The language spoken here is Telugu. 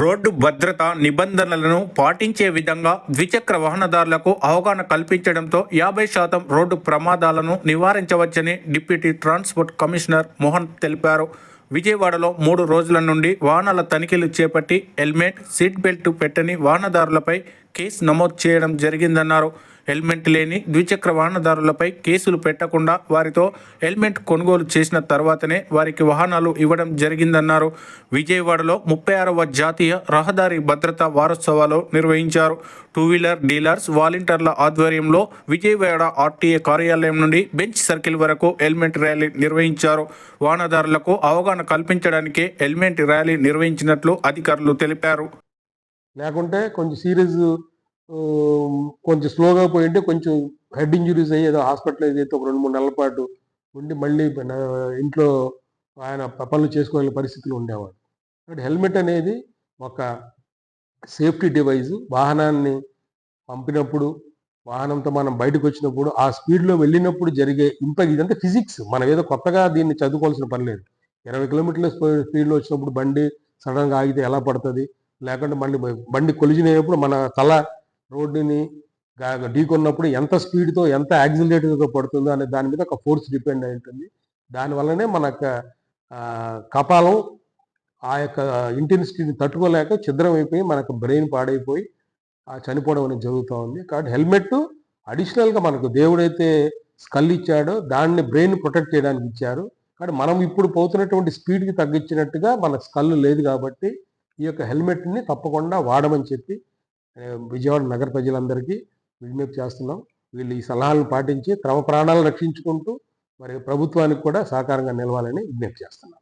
రోడ్డు భద్రత నిబంధనలను పాటించే విధంగా ద్విచక్ర వాహనదారులకు అవగాహన కల్పించడంతో యాభై శాతం రోడ్డు ప్రమాదాలను నివారించవచ్చని డిప్యూటీ ట్రాన్స్పోర్ట్ కమిషనర్ మోహన్ తెలిపారు. విజయవాడలో మూడు రోజుల నుండి వాహనాల తనిఖీలు చేపట్టి హెల్మెట్ సీట్ బెల్ట్ పెట్టని వాహనదారులపై కేసు నమోదు చేయడం జరిగిందన్నారు. హెల్మెట్ లేని ద్విచక్ర వాహనదారులపై కేసులు పెట్టకుండా వారితో హెల్మెట్ కొనుగోలు చేసిన తర్వాతనే వారికి వాహనాలు ఇవ్వడం జరిగిందన్నారు. విజయవాడలో ముప్పై ఆరవ జాతీయ రహదారి భద్రతా వారోత్సవాలు నిర్వహించారు. టూ వీలర్ డీలర్స్ వాలంటీర్ల ఆధ్వర్యంలో విజయవాడ ఆర్టీఏ కార్యాలయం నుండి బెంచ్ సర్కిల్ వరకు హెల్మెట్ ర్యాలీ నిర్వహించారు. వాహనదారులకు అవగాహన కల్పించడానికే హెల్మెట్ ర్యాలీ నిర్వహించినట్లు అధికారులు తెలిపారు. లేకుంటే కొంచెం సీరియస్ కొంచెం స్లోగా పోయింటే కొంచెం హెడ్ ఇంజురీస్ అయ్యి ఏదో హాస్పిటలైజ్ అయితే ఒక రెండు మూడు నెలల పాటు ఉండి మళ్ళీ ఇంట్లో ఆయన పనులు చేసుకోగలిగే పరిస్థితులు ఉండేవాడు. కాబట్టి హెల్మెట్ అనేది ఒక సేఫ్టీ డివైస్ వాహనాన్ని పంపినప్పుడు వాహనంతో మనం బయటకు వచ్చినప్పుడు ఆ స్పీడ్లో వెళ్ళినప్పుడు జరిగే ఇంపాక్ట్ ఇదంతా ఫిజిక్స్. మనం ఏదో కొత్తగా దీన్ని చదువుకోవాల్సిన పని లేదు. ఇరవై కిలోమీటర్ల స్పీడ్లో వచ్చినప్పుడు బండి సడన్గా ఆగితే ఎలా పడుతుంది? లేకుంటే మళ్ళీ బండి కొలిజిన్ అయినప్పుడు మన తల రోడ్డుని ఢీకొన్నప్పుడు ఎంత స్పీడ్తో ఎంత యాక్సిలేటర్గా పడుతుందో అనే దాని మీద ఒక ఫోర్స్ డిపెండ్ అయి ఉంటుంది. దానివల్లనే మన కపాలం ఆ యొక్క ఇంటెన్సిటీని తట్టుకోలేక ఛిద్రం అయిపోయి మనకు బ్రెయిన్ పాడైపోయి చనిపోవడం అనేది జరుగుతూ ఉంది. కాబట్టి హెల్మెట్ అడిషనల్గా మనకు దేవుడైతే స్కల్ ఇచ్చాడో దాన్ని బ్రెయిన్ ప్రొటెక్ట్ చేయడానికి ఇచ్చారు. కానీ మనం ఇప్పుడు పోతున్నటువంటి స్పీడ్కి తగ్గించినట్టుగా మన స్కల్ లేదు కాబట్టి ఈ యొక్క హెల్మెట్ని తప్పకుండా వాడమని చెప్పి విజయవాడ నగర ప్రజలందరికీ విజ్ఞప్తి చేస్తున్నాం. వీళ్ళు ఈ సలహాలను పాటించి తమ ప్రాణాలను రక్షించుకుంటూ మరి ప్రభుత్వానికి కూడా సహకారంగా నిలవాలని విజ్ఞప్తి చేస్తున్నాం.